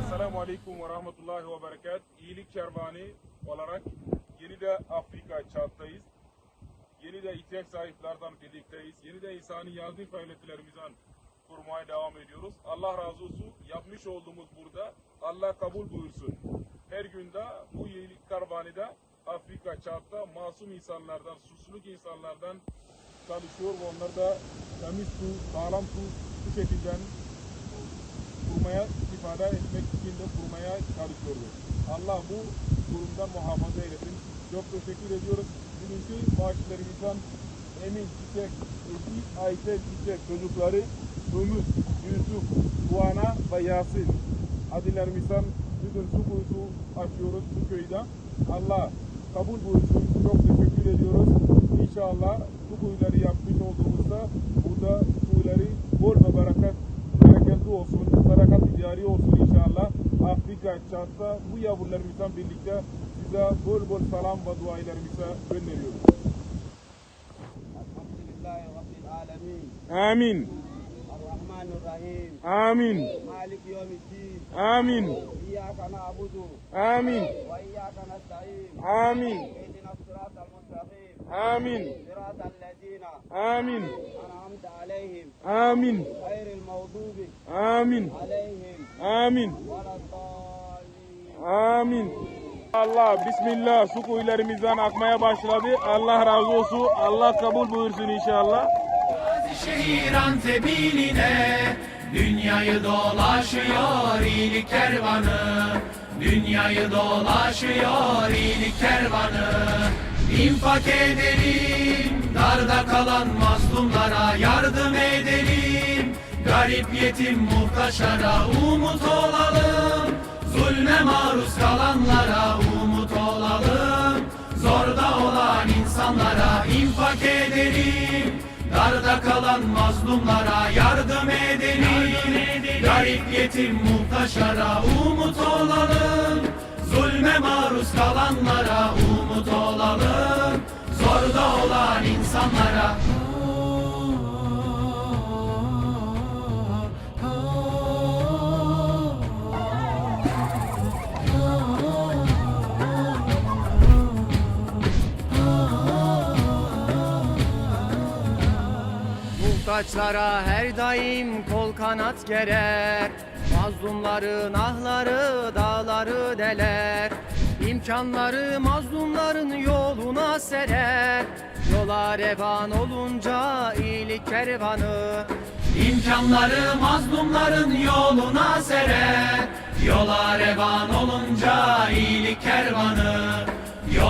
Esselamu Aleyküm ve Rahmetullahi ve Berekat. İyilik kervanı olarak yeni de Afrika Çad'dayız. Yeni de ihtiyaç sahiplerden birlikteyiz. Yeni de insani yardım faaliyetlerimizden kurmaya devam ediyoruz. Allah razı olsun. Yapmış olduğumuz burada Allah kabul buyursun. Her günde bu iyilik kervanı da çağıtta masum insanlardan, suçluluk insanlardan çalışıyor ve onlar da temiz su, sağlam su bu şekilde kurmaya istifade etmek için de kurmaya çalışıyoruz. Allah bu kurumdan muhafaza eylesin. Çok teşekkür ediyoruz. Bugünkü maaşlarımızdan Emin Çiçek, Ezi, Ayşe Çiçek çocukları Ümit, Yusuf, Tuana ve Yasin adilerimizden bugün su kuyusu açıyoruz bu köyde. Allah kabul buyursun. Çok teşekkür ediyoruz. İnşallah bu kuyuları yapmış olduğumuzda burada kuyuları bol ve bereket, bereketli olsun. Sadakat ticari olsun inşallah. Afrika, Çat'ta bu yavrularımızdan birlikte size bol bol salam ve dualarımıza gönderiyoruz. Amin. Amin. Amin. Malik. Amin. Amin. الصراط المستقيم Amin. صراط الذين Amin. أنعمت عليهم Amin. غير المغضوب Amin. عليهم Amin. ولا الضالين Amin. Allah Bismillah su kuyularımızdan akmaya başladı. Allah razı olsun. Allah kabul buyursun inşallah. Şehir Antep'iline Dünyayı dolaşıyor iyilik kervanı Dünyayı dolaşıyor iyilik kervanı. İnfak edelim Darda kalan mazlumlara yardım edelim. Garip yetim muhtaçlara umut olalım. Zulme maruz kalanlara umut olalım. Zorda olan insanlara infak edelim. Darda kalan mazlumlara yardım Garip yetim muhtaçlara umut olalım. Zulme maruz kalanlara umut olalım. Zorda olan insanlara. Muhtaçlara her daim kol kanat gerer Mazlumların ahları dağları deler. İmkanları mazlumların yoluna serer. Yola revan olunca iyilik kervanı. İmkanları mazlumların yoluna serer. Yola revan olunca iyilik kervanı